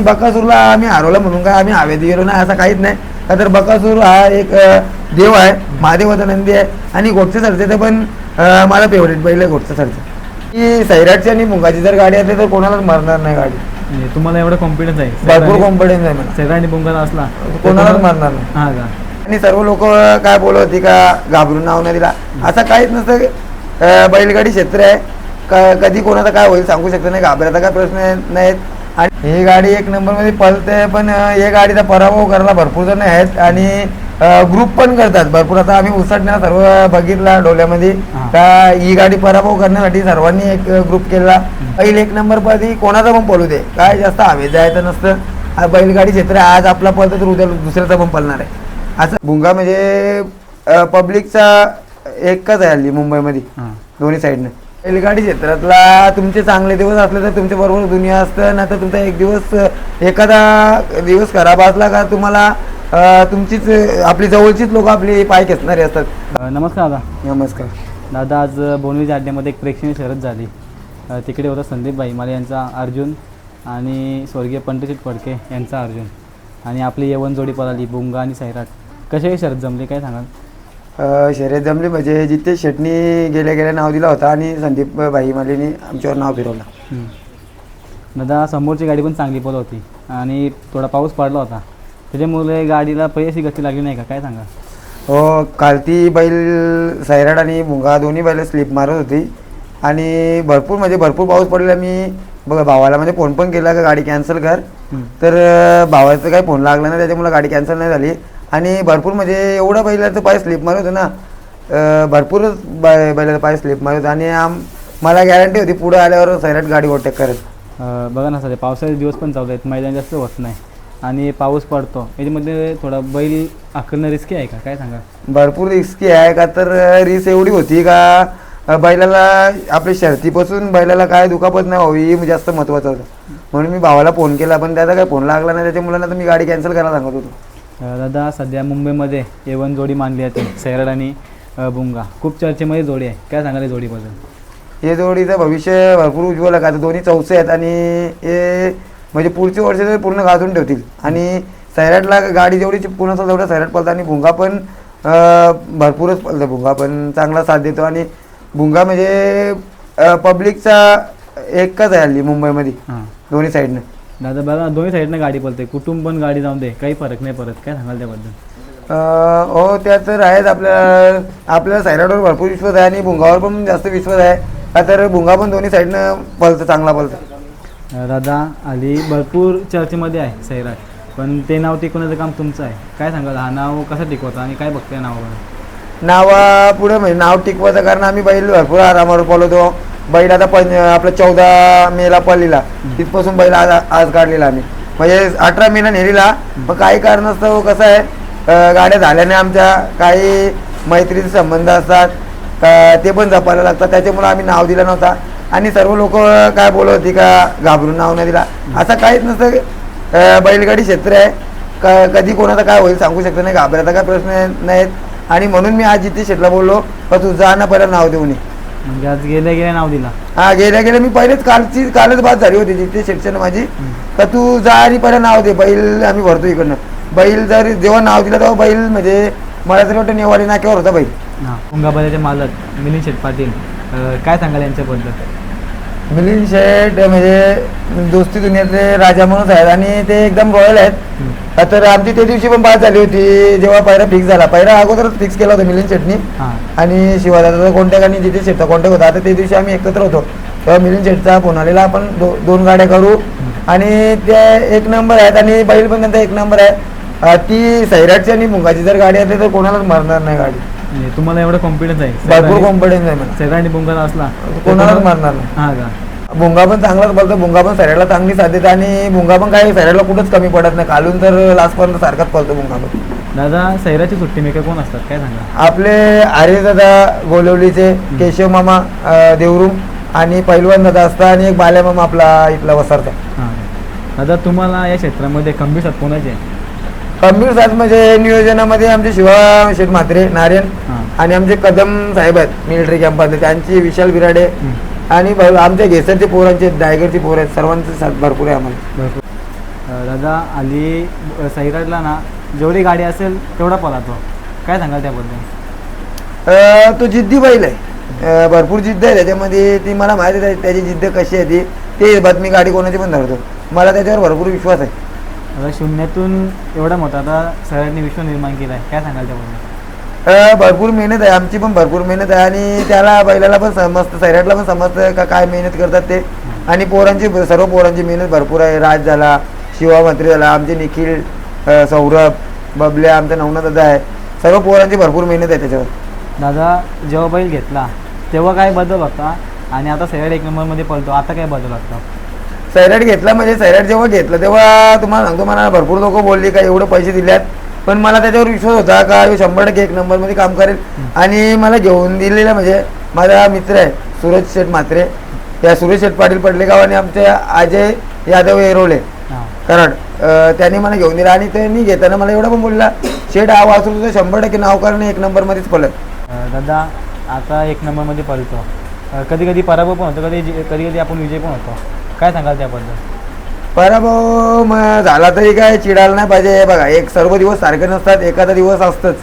बकासूरला आम्ही हरवलं म्हणून काय आम्ही हवेत गेलो नाही असं काहीच नाही. का तर बकासूर हा एक देव आहे महादेवाचा नंदी आहे. आणि घोटचे सरचे ते पण मला फेवरेट आहे घोटचे सरचे. की सैराटची आणि मुंगाची जर गाडी असली तर कोणालाच मरणार नाही गाडी. म्हणजे तुम्हाला एवढा कॉन्फिडन्स आहे. भरपूर कॉन्फिडन्स आहे मला. सैरा आणि बुंगाला असला कोणालाच मारणार नाही. हा का? आणि सर्व लोक काय बोलत होती का घाबरून नाव नाही दिला. असं काहीच नसतं बैलगाडी क्षेत्र आहे. क- कधी कोणाचं काय होईल सांगू शकत नाही. घाबरायचा काय प्रश्न नाहीत. आणि ही गाडी एक नंबरमध्ये पळते पण या गाडीचा पराभव करायला भरपूर जण आहेत आणि ग्रुप पण करतात. भरपूर आता आम्ही उसटण्या सर्व बघितला डोल्यामध्ये हा. का ही गाडी पराभव करण्यासाठी सर्वांनी एक ग्रुप केला. बैल एक नंबरमध्ये कोणाचा पण पळू दे. काय जास्त हवे जायचं नसतं. हा बैलगाडी क्षेत्र. आज आपला पळतं तर उद्या दुसऱ्याचा पण पळणार आहे. असं भुंगा म्हणजे पब्लिकचा एकच आहे हल्ली मुंबईमध्ये. हा. दोन्ही साईडनं बैलगाडी क्षेत्रातला तुमचे चांगले दिवस असले तर तुमच्या बरोबर दुनिया असतं नाही तर तुमचा एक दिवस एखादा दिवस खराब असला का तुम्हाला तुमचीच आपली जवळचीच लोक आपली पाय खेचणारे असतात. नमस्कार दादा. नमस्कार. दादा आज बोनवीज अड्ड्यामध्ये एक प्रेक्षणीय शर्यत झाली. तिकडे होता संदीप भाई माले यांचा अर्जुन आणि स्वर्गीय पंडित फडके यांचा अर्जुन. आणि आपली यवन जोडी पळाली बुंगा आणि सैराट. काही शर्यत जमली काय सांगाल? शर्यत जमली म्हणजे जिथे शेटणी गेल्या गेल्या नाव दिला होता आणि संदीप भाई मालेनी आमच्यावर नाव फिरवलं. दादा समोरची गाडी पण चांगली पळत होती आणि थोडा पाऊस पडला होता. त्याच्यामुळे गाडीला पैशी गती लागली नाही का? काय सांगा? हो काल ती बैल सैराट आणि मुंगा दोन्ही बैल स्लिप मारत होती. आणि भरपूर म्हणजे भरपूर पाऊस पडलेला मी बघा भावाला म्हणजे फोन पण केला का गाडी कॅन्सल कर. तर भावाचं काही फोन लागला नाही त्याच्यामुळे गाडी कॅन्सल नाही झाली. आणि भरपूर म्हणजे एवढं बैलाचं पाय स्लिप मारत ना. भरपूरच बै बैलाचं पाय स्लिप मारत आणि आम मला गॅरंटी होती पुढे आल्यावर सैराट गाडी ओव्हरटेक करेल. अ, बघा ना सध्या पावसाचे दिवस पण चालू आहेत मैदान जास्त होत नाही. आणि पाऊस पडतो. याच्यामध्ये थोडा बैल आकलणं रिस्की आहे का? काय सांगा? भरपूर रिस्की आहे का? तर रिस्क एवढी होती का बैलाला आपल्या शर्तीपासून बैलाला काय दुखापत नाही व्हावी हे जास्त महत्त्वाचं होतं. म्हणून मी भावाला फोन केला पण त्याचा काही फोन लागला नाही. त्याच्यामुळे ना तर मी गाडी कॅन्सल करायला सांगत होतो. दादा सध्या मुंबईमध्ये एवन जोडी मानली जाते सैराड आणि बुंगा. खूप चर्चेमध्ये जोडी आहे. काय सांगाल या जोडीबद्दल? हे जोडीचं भविष्य भरपूर उज्ज्वल आहे. का तर दोन्ही चौसे आहेत आणि हे म्हणजे पुढची वर्ष ते पूर्ण गाजून ठेवतील. आणि सैराटला गाडी जेवढी चिपकून तेवढा सैराट पळतं आणि भुंगा पण भरपूरच पळतं. भुंगा पण चांगला साथ देतो. आणि भुंगा म्हणजे पब्लिकचा एकच आहे हल्ली मुंबईमध्ये. दोन्ही साईडनं दादा बघा दोन्ही साईडनं गाडी पळते. कुटुंब पण गाडी जाऊन दे. काही फरक नाही परत काय सांगाल त्याबद्दल? अं, हो त्या तर आहेच. आपल्या आपल्या सैराटवर भरपूर विश्वास आहे आणि भुंगावर पण जास्त विश्वास आहे. का तर भुंगा पण दोन्ही साईडनं पळतं चांगला पळतं. अ, दादा आली भरपूर चर्चेमध्ये आहे सैराट पण ते नाव टिकवण्याचं काम तुमचं आहे. काय सांगाल? हा नाव कसं टिकवतं आणि काय बघताय नावावर? नावा पुढे म्हणजे नाव टिकवायचं कारण आम्ही बैल भरपूर आरामावर पळवतो बैल आता पण आपला चौदा मेला पळलेला. तिथपासून बैल आज आज काढलेला आम्ही. म्हणजे अठरा मेला नेलेला. पण काही कारणास्तव कसं आहे गाड्या झाल्याने आमच्या. काही मैत्रीचे संबंध असतात. ते पण जपायला लागतात. त्याच्यामुळे आम्ही नाव दिलं नव्हता. आणि सर्व लोक काय बोलत होती का घाबरून नाव नाही दिला. असं काहीच नसतं. बैलगाडी क्षेत्र आहे. क कधी कोणाचं काय होईल सांगू शकत नाही. घाबरायचा काय प्रश्न नाहीत. आणि म्हणून मी आज जिथे शेटला बोललो का तू जा ना पहिला नाव देऊ नये म्हणजे आज गेल्या गेल्या नाव दिला. हा गेल्या गेल्या मी पहिलेच कालची कालच बात झाली होती जिथे शेटच्यानं माझी. का तू जा आणि पहिला नाव दे बैल आम्ही भरतो इकडनं. बैल जर जेव्हा नाव दिलं तेव्हा बैल म्हणजे मला तरी वाटतं नेवाडी नाक्यावर होता बैल. हां. मालक मिलिंद शेठ पाटील काय सांगाल यांच्याबद्दल? मिलिंद शेठ म्हणजे दोस्ती दुनियातले राजा म्हणून आहेत आणि ते एकदम रॉयल आहेत. तर आमची त्या दिवशी पण बात झाली होती जेव्हा पहिला फिक्स झाला. पहिला अगोदरच फिक्स केला होता मिलिंद शेटनी आणि शिवादाचा कॉन्टॅक्ट आणि जिथे शेटचा कॉन्टॅक्ट होता. आता त्या दिवशी आम्ही एकत्र होतो. तेव्हा मिलिंद शेटचा फोन आलेला. आपण दो, दोन गाड्या करू. आणि ते एक नंबर आहेत आणि बैल पण त्यांचा एक नंबर आहे. ती सैराटची आणि मुंगाची जर गाडी असली तर कोणालाच मारणार नाही गाडी. म्हणजे तुम्हाला एवढा कॉन्फिडन्स आहे. भरपूर कॉन्फिडन्स आहे मला. सैरा आणि बुंगाला असला. कोणालाच मारणार नाही. हां का? भुंगा पण चांगलाच बोलतो भुंगा पण सैराटला चांगली साथ देते आणि भुंगा पण काही सैराटला कुठंच कमी पडत नाही. खालून तर लास्टपर्यंत सारखाच पळतो भुंगा पण. दादा सैराची सुट्टी मेकर कोण असतात? काय सांगा? आपले आर्य दादा गोलवलीचे केशव मामा देवरुम आणि पैलवान दादा असतात आणि एक बाल्या मामा आपला इथला वसरता दादा तुम्हाला या क्षेत्रामध्ये खंबीर साथ कोणाची खंबीर साथ म्हणजे नियोजनामध्ये आमचे शिवा शेठ म्हात्रे नारायण आणि आमचे कदम साहेब आहेत मिलिटरी कॅम्पातले त्यांची विशाल बिराडे आणि आमच्या घेसरचे पोरांचे डायगरची पोर आहेत सर्वांचे साथ भरपूर आहे आम्हाला. दादा अ, सैराटला ना जेवढी गाडी असेल तेवढा पळतो काय सांगाल त्याबद्दल? तो जिद्दी बैल आहे. भरपूर जिद्द आहे त्याच्यामध्ये. ती मला माहिती आहे त्याची जिद्द कशी आहे ती. ते बातमी गाडी कोणाची पण धरतो. मला त्याच्यावर भरपूर विश्वास आहे. आता शून्यातून एवढा मोठा आता सैराटने विश्व निर्माण केला आहे. काय सांगाल त्याबद्दल? अं, भरपूर मेहनत आहे. आमची पण भरपूर मेहनत आहे आणि त्याला बैलाला पण समजतं सैराटला पण समजतं का काय मेहनत करतात ते. आणि पोरांची सर्व पोरांची मेहनत भरपूर आहे. राज झाला शिवा मंत्री झाला आमचे निखिल अं, सौरभ बबल्या आमचा नवना दादा आहे. सर्व पोरांची भरपूर मेहनत आहे त्याच्यावर. दादा जेव्हा बैल घेतला तेव्हा काय बदल होता? आणि आता सैराट एक नंबरमध्ये पळतो. आता काय बदल होता? सैराट घेतला म्हणजे सैराट जेव्हा घेतलं तेव्हा तुम्हाला सांगतो मला भरपूर लोक बोलली का एवढे पैसे दिल्यात. पण मला त्याच्यावर विश्वास होता का शंभर टक्के एक नंबरमध्ये काम करेल. आणि मला घेऊन दिलेला म्हणजे माझा मित्र आहे सूरज शेठ म्हात्रे. त्या सुरेश शेठ पाटील पडलेगाव आणि आमचे अजय यादव कराड अं, त्यांनी मला घेऊन दिला आणि त्यांनी घेताना मला एवढा पण बोलला शेठ हा वासरू तुझं शंभर टक्के नाव कारण एक नंबरमध्येच पडलं. अ, दादा आता एक नंबरमध्ये पळतो कधी कधी पराभव पण होतो कधी कधी कधी आपण विजय पण होतो. काय सांगाल त्याबद्दल? पराभव मग झाला तरी काय चिडायला नाही पाहिजे. बघा एक सर्व दिवस सारखे नसतात एखादा दिवस असतंच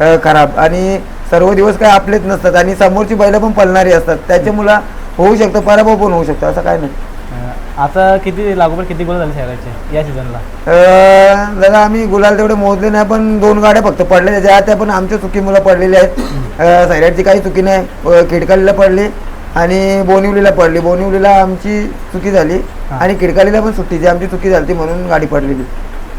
अं, खराब. आणि सर्व दिवस काय आपलेच नसतात. आणि समोरची बैलं पण पळणारी असतात. त्याच्यामुळं होऊ शकतं पराभव पण होऊ शकतो असं काय नाही. अ, आता किती लागोपाठ किती गोल झाले शहराचे या सीझनला अं, दादा आम्ही गुलाल तेवढे मोजले नाही पण दोन गाड्या फक्त पडल्या त्याच्या त्या पण आमच्या चुकीमुळे पडलेल्या आहेत. अं, सैराटची काही चुकी नाही. अं, किडकालीला पडली. आणि बोनिवलीला पडली. बोनिवलीला आमची चुकी झाली. आणि किडकालीला पण सुट्टीची आमची चुकी झाली म्हणून गाडी पडलेली.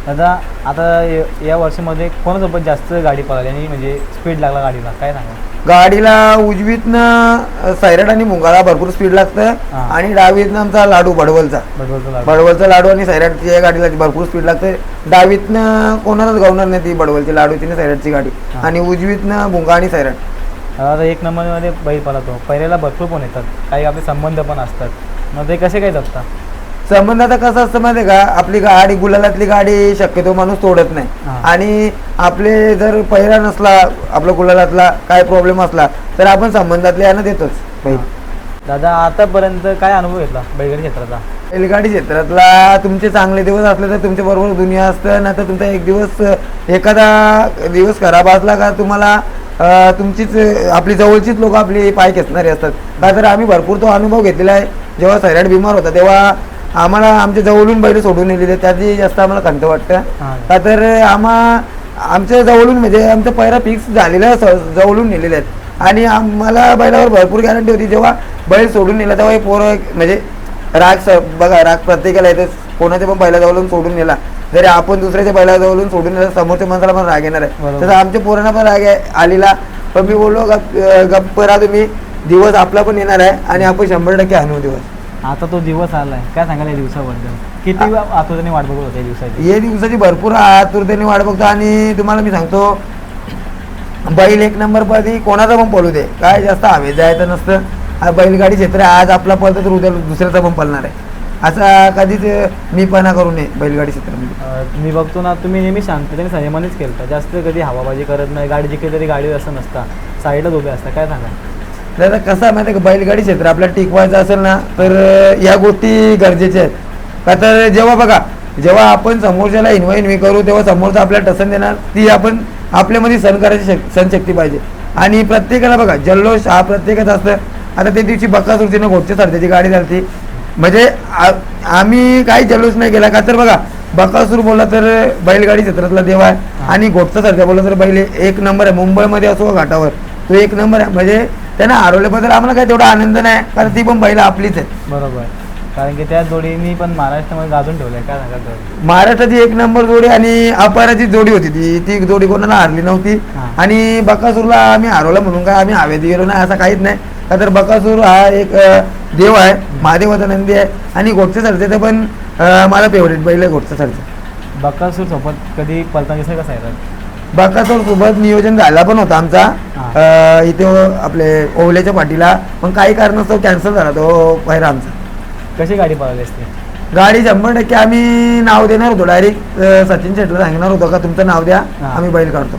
दादा आता य- या वर्षामध्ये कोणासोबत जास्त गाडी पळाली आणि म्हणजे स्पीड लागला गाडीला? काय सांगा गाडीला उजवीतनं अं, सैराट आणि मुंगाळा भरपूर स्पीड लागतं हा. आणि डावीतनं आमचा लाडू लागला बडवलचा लाडू. आणि सैराटची या गाडीला भरपूर स्पीड लागते. डावीतनं कोणालाच गावणार नाही ती बडवलची लाडूची आणि सैराटची गाडी. हा. आणि उजवीतनं भुंगा आणि सैराट आता एक नंबरमध्ये बैल पळतो. पहिल्याला भरपूर पण येतात. काही आपले संबंध पण असतात. मग ते कसे काय जगतात संबंध आता कसं असतं माहिती का? आपली गाडी गुलालातली गाडी शक्यतो माणूस तोडत नाही. आणि आपले जर पहिला नसला आपला गुलालातला काय प्रॉब्लेम असला तर आपण संबंधातले यांना देतोच बैल. दादा आतापर्यंत काय अनुभव घेतला बैलगाडी क्षेत्राचा बैलगाडी क्षेत्रातला तुमचे चांगले दिवस असले तर तुमच्या बरोबर दुनिया असतं नाही तर तुमचा एक दिवस एखादा दिवस खराब असला का तुम्हाला तुमचीच आपली जवळचीच लोक आपली पाय खेचणारे असतात. का तर आम्ही भरपूर तो अनुभव घेतलेला आहे. जेव्हा सैराट बिमार होता तेव्हा आम्हाला आमच्या जवळून बैल सोडून नेलेले त्याची जास्त आम्हाला खंत वाटतं. का तर आम्हा आमच्या जवळून म्हणजे आमचं पैरा फिक्स झालेलं जवळून नेलेले आहेत. आणि आम्हाला बैलावर भरपूर गॅरंटी होती. जेव्हा बैल सोडून नेला तेव्हा हे पोरं म्हणजे राग बघा राग प्रत्येकाला येतो कोणाच्या पण बैलाजवळून सोडून नेला. जरी आपण दुसऱ्याच्या बैलाजवळून सोडून समोरच्या माणसाला पण राग येणार आहे. तसं आमच्या पोरांना पण राग आहे आलेला. पण मी बोललो गप गप्प राहा तुम्ही. दिवस आपला पण येणार आहे आणि आपण शंभर टक्के आणू दिवस. आता तो दिवस आलाय. काय सांगाल या दिवसाबद्दल? किती आतुरतेने वाट बघत होता दिवसाची? ये दिवसाची भरपूर आतुरतेने वाट बघतो आणि तुम्हाला मी सांगतो बैल एक नंबर पदी कोणाचा पण पळू दे. काय जास्त हवेत जायचं नसतं. बैलगाडी क्षेत्र आज आपला पळतं तर उद्या दुसऱ्याचा पण पळणार आहे. असा कधीच मीपणा करू नये बैलगाडी क्षेत्रामध्ये. अं, मी बघतो ना तुम्ही नेहमी शांततेने संयमानेच केलं जास्त कधी हवाबाजी करत नाही गाडी जिकडे तरी गाडीवर असं नसता. साईडलाच उभे असता काय सांगा दादा कसं आहे माहिती आहे का बैलगाडी क्षेत्र आपल्याला टिकवायचं असेल ना तर अं, या गोष्टी गरजेच्या आहेत. का तर जेव्हा बघा जेव्हा आपण समोरच्याला इन्व्हाय इन्व्हाय करू तेव्हा समोरचा आपल्याला टसन देणार ती आपण आपल्यामध्ये सण करायची शक सणशक्ती पाहिजे. आणि प्रत्येकाला बघा जल्लोष हा प्रत्येकाचा असतं. आता त्या दिवशी बक्कासुरतीनं घोटच्या सरच्याची गाडी झाली म्हणजे आम्ही काही जल्लोष नाही केला. का तर बघा बकासूर बोलला तर बैलगाडी क्षेत्रातला देव आहे. आणि घोटचा सरच्या बोलला तर बैल एक नंबर आहे. मुंबईमध्ये असो घाटावर तो एक नंबर आहे. म्हणजे त्यांना हरवल्याबद्दल आम्हाला काही तेवढा आनंद नाही कारण ती पण बैल आपलीच आहेत बरोबर. कारण की त्या जोडीनी पण महाराष्ट्रामध्ये गाजून ठेवलंय. काय सांगा महाराष्ट्राची एक नंबर जोडी आणि अपराची जोडी होती ती. ती जोडी कोणाला हारली नव्हती. आणि बकासूरला आम्ही हरवलं म्हणून काय आम्ही हवेत गेलो नाही असं काहीच नाही. का तर बकासूर हा एक देव आहे महादेवाचा नंदी आहे आणि घोटचे सरचे तर पण माझा फेवरेट बैल आहे घोटचं सरचं. बक्कासूर सोबत कधी पलताना दिसलं कसं आहे बकासूर सोबत नियोजन झाला पण होता आमचा. इथे आपले ओवल्याच्या पाठीला पण काही कारणास्तव कॅन्सल झाला तो पहिला आमचा. कशी गाडी पळाली असते? गाडी शंभर टक्के आम्ही नाव देणार होतो डायरेक्ट सचिन शेटला सांगणार होतो का तुमचं नाव द्या. आम्ही बैल काढतो.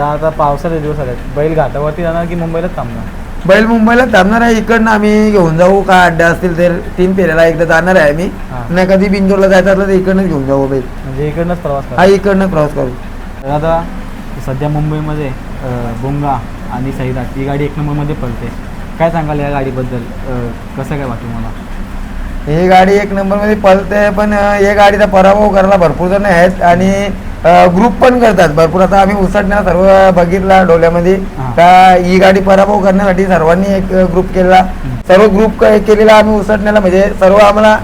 आता पावसाचे दिवस आले बैल घाटावरती जाणार की मुंबईलाच थांबणार? बैल मुंबईला थांबणार आहे इकडनं आम्ही घेऊन जाऊ. का अड्डा असतील तर तीन फेऱ्याला एकदा जाणार आहे आम्ही. हा. नाही कधी बिंदूरला जायचं असलं तर इकडनंच घेऊन जाऊ बैल. म्हणजे इकडनंच प्रवास हा करा इकडनं प्रवास करू. तर आता सध्या मुंबईमध्ये अं, बोंगा आणि सैराट ही गाडी एक नंबरमध्ये पडते काय सांगाल या गाडीबद्दल? अं, कसं काय वाटतं मला ही गाडी एक नंबरमध्ये पळते पण अं, या गाडीचा पराभव करायला भरपूर जण आहेत आणि ग्रुप पण करतात. भरपूर आता आम्ही उसटण्याला सर्व बघितला डोल्यामध्ये हा. का ही गाडी पराभव करण्यासाठी सर्वांनी एक ग्रुप केला सर्व ग्रुप केलेला आम्ही उसटण्याला म्हणजे सर्व आम्हाला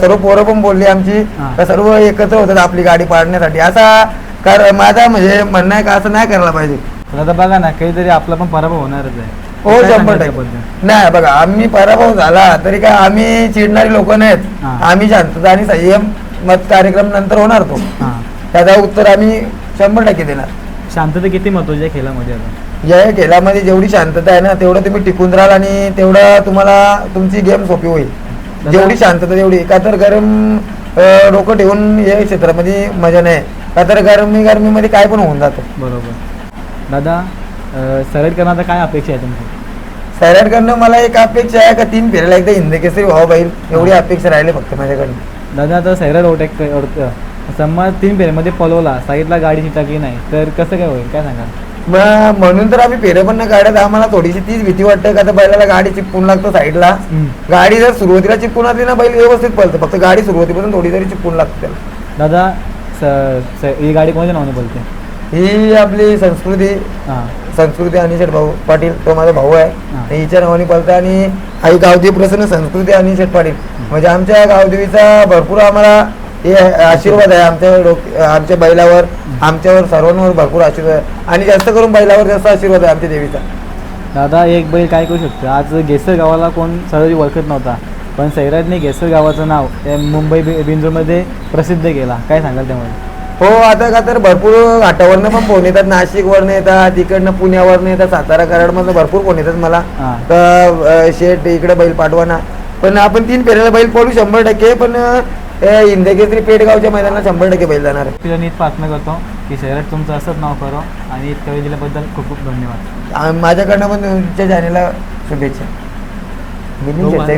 सर्व पोरं पण बोलली आमची. का सर्व एकत्र होतात आपली गाडी पाडण्यासाठी. असा कर माझा म्हणजे म्हणणं आहे का असं नाही करायला पाहिजे. तर आता बघा ना काहीतरी आपला पण पराभव होणारच आहे. हो शंभर टक्के? नाही बघा आम्ही पराभव झाला तरी काय आम्ही चिडणारी लोक नाहीत. आम्ही शांतता आणि संयम मत कार्यक्रम नंतर होणार तो. त्याचा उत्तर आम्ही शंभर टक्के देणार. शांतता किती महत्वाची आहे खेळामध्ये आता? या खेळामध्ये जेवढी शांतता आहे ना तेवढं तुम्ही टिकून राहाल आणि तेवढं तुम्हाला तुमची गेम सोपी होईल. जेवढी शांतता तेवढी. का तर गरम डोकं ठेवून या क्षेत्रामध्ये मजा नाही. का तर गरमी गरमीमध्ये काय पण होऊन जातं. बरोबर. दादा सरळ करण्याचा काय अपेक्षा आहे तुमची? सैराट करणं मला एक अपेक्षा आहे का तीन फेऱ्याला एकदा हिंदकेसरी व्हावं पाहिजे एवढी अपेक्षा राहिली फक्त माझ्याकडनं. दादा आता सैराट ओटेक समज तीन फेऱ्यामध्ये पलवला साईडला गाडी चिटाकली नाही? तर कसं काय होईल? काय सांगाल? मग म्हणून तर आम्ही फेरे पण नाही काढत. आम्हाला थोडीशी तीच भीती वाटते का तर बैलाला गाडी चिपकून लागतं साईडला. गाडी जर सुरुवातीला चिपकून असली ना बैल व्यवस्थित पळतं. फक्त गाडी सुरुवातीपासून थोडी तरी चिपकून लागते त्याला. दादा स- स- ही गाडी कोणाच्या नावाने बोलते ही आपली संस्कृती. हां. संस्कृती अनिशेठ भाऊ पाटील तो माझा भाऊ आहे. हा. हिच्या नावाने पळतं आणि आई गावदेवी प्रसन्न संस्कृती अनिशेठ पाटील. म्हणजे आमच्या गावदेवीचा भरपूर आम्हाला हे आशीर्वाद आहे आमच्या डोक आमच्या बैलावर आमच्यावर सर्वांवर भरपूर आशीर्वाद आहे. आणि जास्त करून बैलावर जास्त आशीर्वाद आहे आमच्या देवीचा. दादा एक बैल काय करू शकतो? आज गेसर गावाला कोण सहज ओळखत नव्हता पण सैराटने गेसर गावाचं नाव मुंबई बि- बिंदूरमध्ये प्रसिद्ध केला. काय सांगाल त्यामध्ये? हो आता का तर भरपूर घाटावरनं पण फोन येतात. नाशिकवरनं येतात तिकडनं पुण्यावरनं येतात. सातारा कराडमधनं भरपूर फोन येतात मला. अं, शेट इकडे बैल पाठवा ना पण आपण तीन फेऱ्याला बैल पळू शंभर टक्के पण अं, इंदकेसरी पेटगावच्या मैदानाला शंभर टक्के बैल जाणार आहे. तिला नीट प्रार्थना करतो की सैराट तुमचं असंच नाव करो आणि इतक्या वेळ दिल्याबद्दल खूप खूप धन्यवाद. आ- माझ्याकडनं पण तुमच्या चॅनेलला शुभेच्छा. हो,